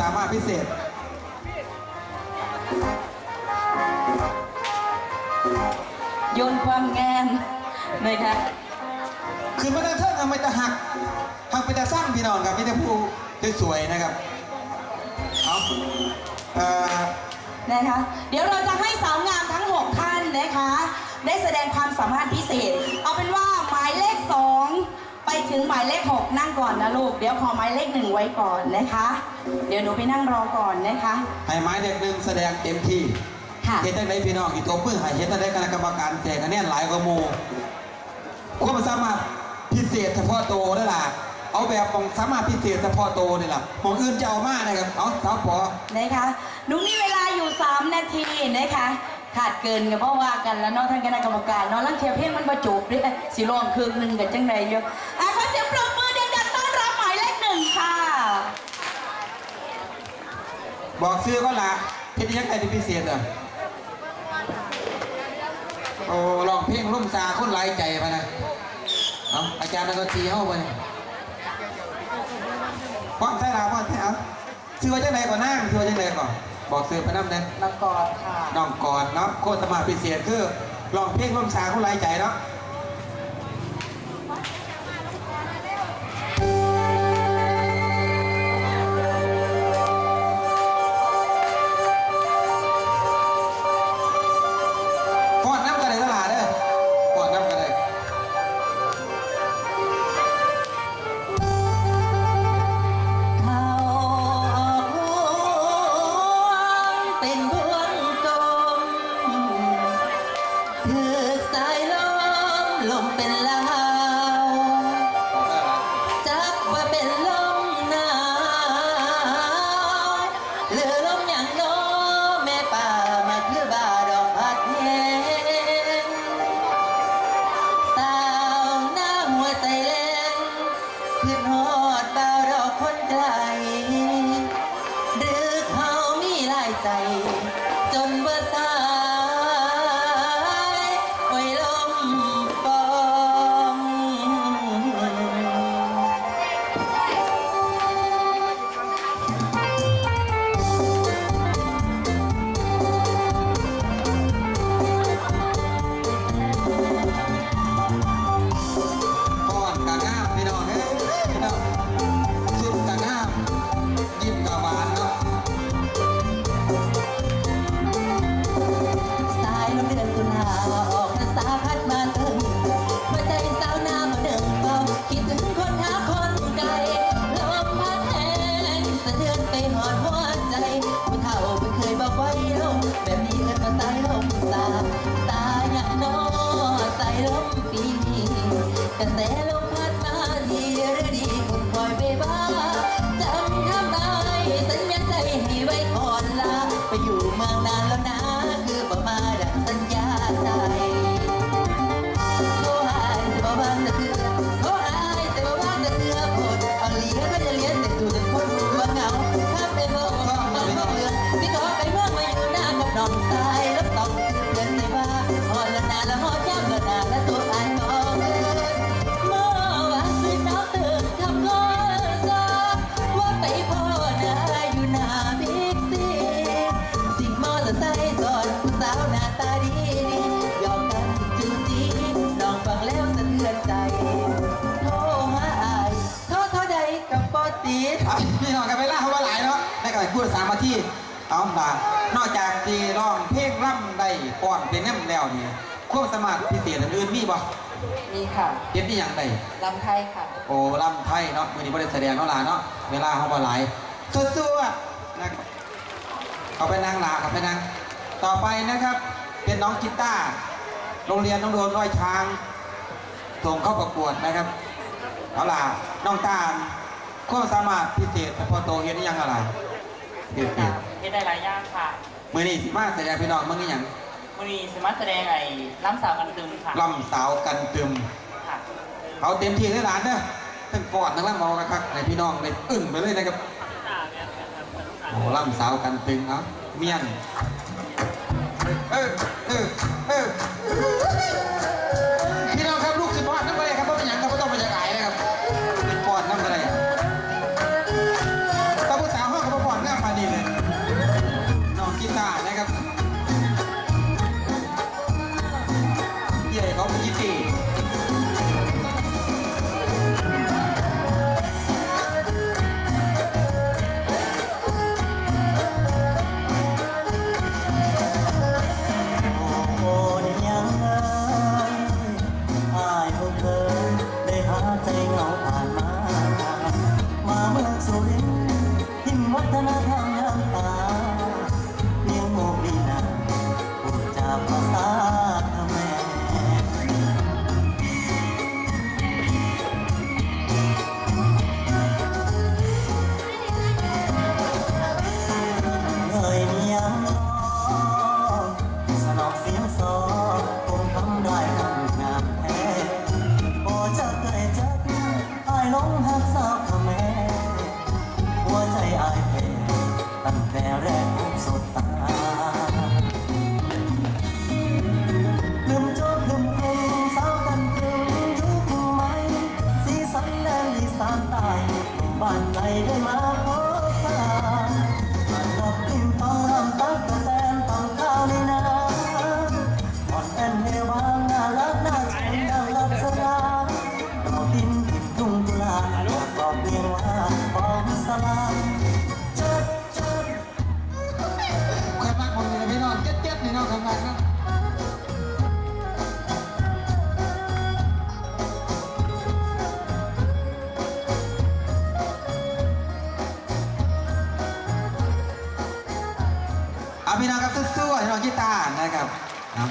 สามารถพิเศษ โยนความงามนะคะคือมันเทิงทำไมจะหัก หักไปจะสร้างพี่น้องครับไม่ได้ผู้สวยๆนะครับเอาเอ่อนะคะเดี๋ยวเราจะให้สาวงามทั้ง 6 ท่านนะคะ ได้แสดงความสามารถพิเศษ เอาเป็นว่าหมายเลข2 ไปถึงหมายเลข6นั่งก่อนนะลูก เดี๋ยวขอหมายเลขหนึ่งไว้ก่อนนะคะ เดี๋ยวหนูไปนั่งรอก่อนนะคะ ให้ไม้เด็กหนึ่งแสดงเต็มที่ค่ะเฮ็ดจังไดพี่น้องอีตัวปื้อให้เฮ็ดจังไดคณะกรรมการแจกคะแนนหลายกว่าหมู่ความสามารถพิเศษเฉพาะตัวนั่นล่ะเอาแบบของสามารถพิเศษเฉพาะตัวนี่ล่ะหมองอื่นจะเอามานะครับเอาเท้าปอนะคะหนูมีเวลาอยู่ 3 นาทีนะคะ ขาดเกินกับเพราะว่ากันแล้วเนาะท่านคณะกรรมการเนาะลังเทียเพลงมันประจุด้วยสิรองครึ่งหนึ่งกับจังใดอยู่อะขอเสียงปรบมือดังๆต้อนรับหมายเลขหนึ่งค่ะ บอกซื้อก็ละเฮ็ดยังไงเป็นพิเศษอะโอ้ลองเพลงร่มซาคนหลายใจมานะเอาอาจารย์นักดนตรีเข้าไปป้อนใส่ลาป้อนใส่เอาซื้อไว้จังไหนก่อนนั่งซื้อไว้จังไหนก่อน บอกซื้อไปน้ำเด้มากอดค่ะน้องกอดเนาะโคตรสมาพิเศษคือลองเพลงร่มซาคนหลายใจเนาะ แบบนี้เอิ้นว่าสายลมสาบสายหยักน้อสายลมปีนกระแสลมพัดมาทีฤดีคนคอยไปบ้าายเนาะได้กันพูดสามนาทีเอาล่ะนอกจากที่ร้องเพลงร่ำได้ป้อนเป็นแนมแล้วเนี่ยความสามารถพิเศษอื่นๆมีบ่มีค่ะเฮ็ดที่ยังไดลำไทยค่ะ โอ้ลำไทยเนาะมื้อนี้บ่ได้แสดงเนาะล่ะเนาะเวลาเขาบ่หลายสู้ๆนะครับเอาไปนั่งลาเอาไปนั่งต่อไปนะครับ เป็นน้องกีตาร์โรงเรียนน้องโดนร้อยช้างส่งเข้าประกวดนะครับเอาล่ะน้องตาลความสามารถพิเศษเฉพาะตัวเฮ็ดได้ยังอะไร เฮ็ดเฮ็ดเฮ็ดได้หลายอย่างค่ะมื้อนี้สิมาแสดงพี่น้องมึงอีหยังวันนี้สามาแสดงไอ้ล้ำสาวกันตึมค่ะลำสาวกันตึมค่ะเอาเต็มที่เลยหลานเด้อทั้งฟอดทั้งลำเมากันครับให้พี่น้องได้อึ้งไปเลยนะครับโอ้ลำสาวกันตึงเอาเมียนเออเออเออ พี่น้องครับสู้ๆให้น้องกีตาร์นะครับเอา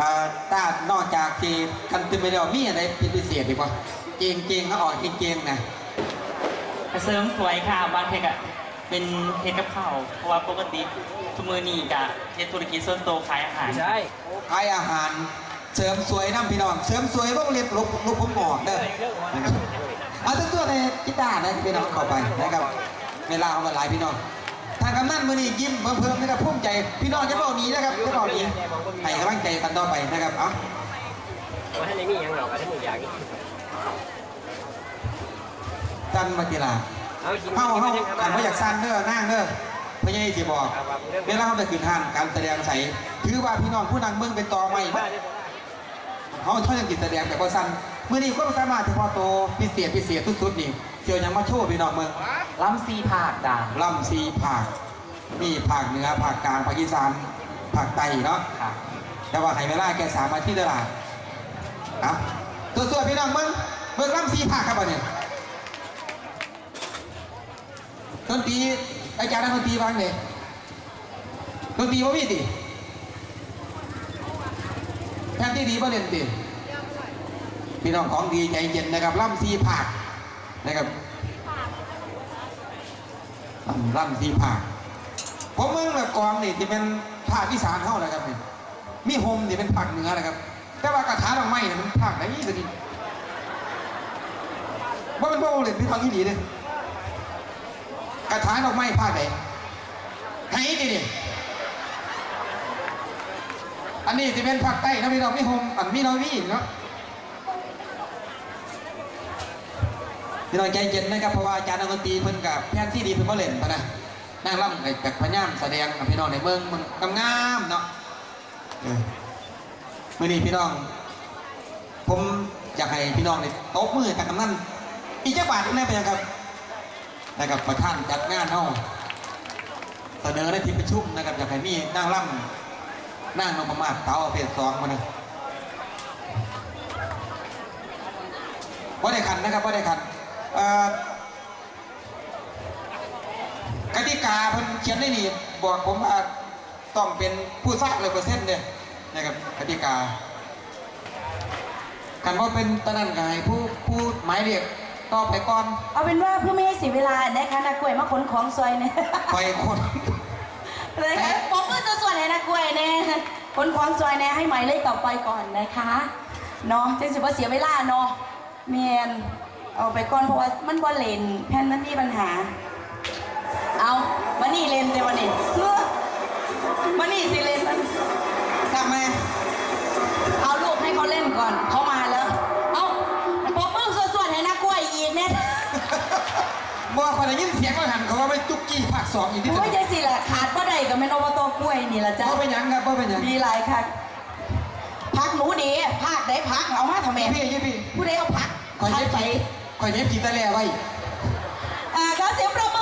อ่าตานอกจากที่กันตึมไปแล้วมีอะไรเป็นพิเศษดีกว่าเก่งเก่งๆเขาออกเก่งๆนะเสริมสวยค่ะบางเพกอะเป็นเฮ็ดกับข้าวเพราะว่าปกติทุกมือนี่กะเฮ็ดธุรกิจส่วนตัวขายอาหารใช่ขายอาหารเสริมสวยน้ำพี่น้องเสริมสวยต้องเรียบลุกลุกผมหมอกเด้อนะครับเอาสู้ๆในกีตาร์นะพี่น้องเข้าไปนะครับเวลาเอามาหลายพี่น้อง ทางกำนันมือนี้ยิ้มเพิ่มๆนะครับภูมิใจ พี่น้องจะเบาหนี้นะครับจะเบาหนี้ให้กำลังใจกันต่อไปนะครับเอาว่าท่านนี้ยังหรอกท่านนี้อย่างนี้สั้นมากีฬาเอากินเฮาเฮาขันว่าอยากสั้นเด้อนั่งเด้อพญาสิบอกครับครับเรื่องเวลาเขาไปขึ้นห้างการแสดงใสถือว่าพี่น้องผู้นั่งเมืองเป็นตอไม่เขาเขายังกินแสดงแต่ก็สั้นมื่อนี้ก็สามารถเฉพาะโตวพิเศษพิเศษสุดๆนี่เกี่ยวยังมาโชว์พี่น้องเมือง ล้ำซีผากด่าง ล่ำซีภาคนี่ภาคเหนือภาคกลางภาคอีสานภาคใต้เนาะค่ะ แต่ว่าให้เวลาแกสามมาที่ตลาดนะตัวส่วนพี่น้องเมืองเมืองล่ำซีภาคครับวันนี้ดนตรีอาจารย์นักดนตรีบ้างเลยดนตรีว่าพี่ติแทนที่ดีบ่เล่นติพี่น้องของดีใจเย็นนะครับล่ำซีภาคนะครับ ลำลำที่ภาผมเมืองแบบกองนี่ที่เป็นภาคอีสานเท่าไรครับนี่มีโฮมนี่เป็นภาคเหนือนะครับ แต่ว่ากระถาดอกไม้เนี่ยมันภาคไหนนี่สิว่าเป็นพวกเลนพี่ฟังที่ดีเลยกระถาดอกไม้ภาคไหนไหนดิดิอันนี้จะเป็นภาคใต้นะพี่น้องมีโฮมอันมีน้อยมีเนาะ พี่น้องใจเย็นนะครับเพราะว่าอาจารย์นักดนตรีเพิ่นกับแพนที่ดีเพิ่นก็เล่นปะนะนั่งร่ำกับพญามแสดงกับพี่น้องในเมืองมันงามเนาะเมื่อนี้พี่น้อง ผมอยากให้พี่น้องเนี่ยตบมือกับกำนันอีกเจ้าบาทหนึงไปยังครับนะครับประธานจัดงานเฮาะเสนอในที่ประชุมนะครับอยากให้มีนั่งร่ำนั่งนพมาศเตาเพศสองมานะว่าได้ขันนะครับว่าได้ขัน กติกาเพิ่นเขียนได้นี่บอกผมว่าต้องเป็นผู้สร้างเลยเปอร์เซ็นต์เนี่ยนะครับกติกาคันว่าเป็นตะนันกายผู้ผู้หมายเรียกต่อไปก่อนเอาเป็นว่าเพื่อไม่ให้เสียเวลานะคะนักกล้วยมาขนของซอยเนี่ยไปคนเลยค่ะผมมือจะส่วนไหนนักกล้วยเนี่ยขนของซอยเนี่ยให้หมายเลขต่อไปก่อนนะคะเนาะจะสิว่าเสียเวลาเนาะเมียน เอาไปก่อนเพราะว่ามันบ่เลนแผ่นมันมีปัญหา เอามานี่เลนเดี๋ยววันนี้เพื่อมานี่สิเลนมันทำไมเอาลูกให้เขาเล่นก่อนเขามาแล้ว เอาผมมือส่วนๆให้นักกล้วยอีกเนี่ยบอกคนได้ยินเสียงก็หันเขาว่าไปจุกกี้ภาคสองอีกที่สุดโอ้ยจังสิล่ะขาดบ่ได้กับแม่นอบตกล้วยนี่ล่ะจ้ะเพราะเป็นหยังครับเพราะเป็นหยังดีหลายค่ะพักหนูดีพักได้พักเอามาทำไมพี่พี่พี่ผู้ใดเอาพักคอยเย็บไปกี คอยเย็บกีตาร์แล่ไว้ อ่าขอเสียงประมือ